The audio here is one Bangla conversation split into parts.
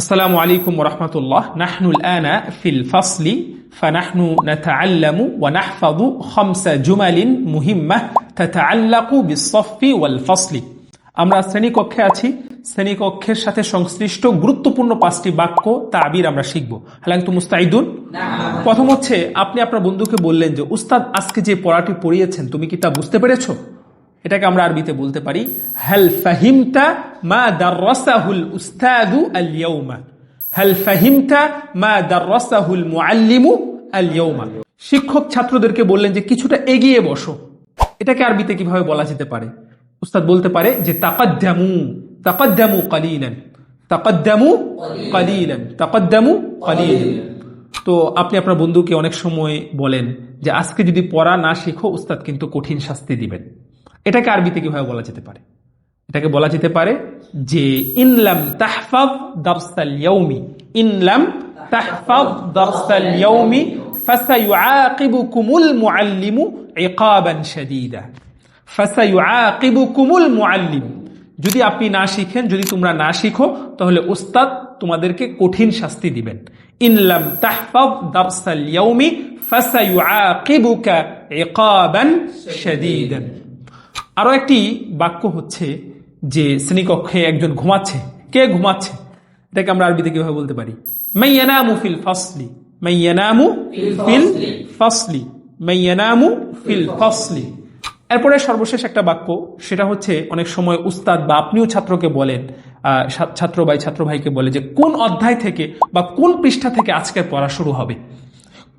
আসসালামু আলাইকুম রহমতুল্লাহ। আমরা শ্রেণীকক্ষে আছি। শ্রেণীকক্ষের সাথে সংশ্লিষ্ট গুরুত্বপূর্ণ পাঁচটি বাক্য তাবির আমরা শিখব। হালাং তু প্রথম হচ্ছে আপনি আপনার বন্ধুকে বললেন যে উস্তাদ আজকে যে পড়াটি পড়িয়েছেন তুমি কি তা বুঝতে পেরেছ? এটাকে আমরা আরবিতে বলতে পারি উস্তাদু আল শিক্ষক ছাত্রদেরকে বললেন যে, কিছুটা এগিয়ে বসো। এটাকে আরবিতে কীভাবে বলা যেতে পারে? উস্তাদ বলতে পারে যে, তাকাদ্দামু তাকাদ্দামু কালিলান তাকাদ্দামু কালিলান তাকাদ্দামু কালিলান তো আপনি আপনার বন্ধুকে অনেক সময় বলেন যে, আজকে যদি পড়া না শেখো, উস্তাদ কিন্তু কঠিন শাস্তি দিবেন। এটাকে আরবিতে কীভাবে বলা যেতে পারে? এটাকে বলা যেতে পারে যে ইনলাম তাহফাজ দারসাল ইয়াউমি। ইনলাম তাহফাজ দারসাল ইয়াউমি ফাসায়ুআকিবুকুমুল মুআল্লিমু ইকাবান শাদীদা। ফাসায়ুআকিবুকুমুল মুআল্লিম। যদি আপনি না শিখেন, যদি তোমরা না শিখো, তাহলে উস্তাদ তোমাদেরকে কঠিন শাস্তি দিবেন। ইনলাম তাহফাজ দারসাল ইয়াউমি ফাসায়ুআকিবুকা ইকাবান শাদীদান আরও একটি বাক্য হচ্ছে যে শ্রেণীকক্ষে একজন ঘুমাচ্ছে। কে ঘুমাচ্ছে? এটাকে আমরা আরবিতে কীভাবে বলতে পারি? মাইয়ানামু ফিল ফাসলি। মাইয়ানামু ফিল ফাসলি। মাইয়ানামু ফিল ফাসলি। এরপরে সর্বশেষ একটা বাক্য সেটা হচ্ছে অনেক সময় উস্তাদ বা আপনিও ছাত্রকে বলেন আহ, ছাত্র ভাই ছাত্র ভাইকে বলে যে কোন অধ্যায় থেকে বা কোন পৃষ্ঠা থেকে আজকের পড়া শুরু হবে?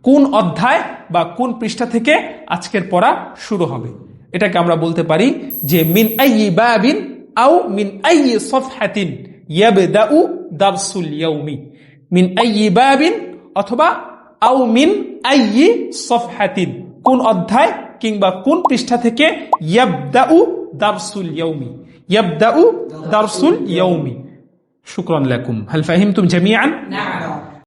কোন অধ্যায় বা কোন পৃষ্ঠা থেকে আজকের পড়া শুরু হবে? এটাকে আমরা বলতে পারি যে মিন আইয়ি বাবিন আও মিন আইয়ি সফহাতিন ইয়াবদাউ দারসুল ইয়াউমি। মিন আইয়ি বাবিন অথবা আও মিন আইয়ি সফহাতিন। কোন অধ্যায় কিংবা কোন পৃষ্ঠা থেকে ইয়াবদাউ দারসুল ইয়াউমি? ইয়াবদাউ দারসুল ইয়াউমি। শুকরান লাকুম। হাল ফাহিমতুম জামিআন?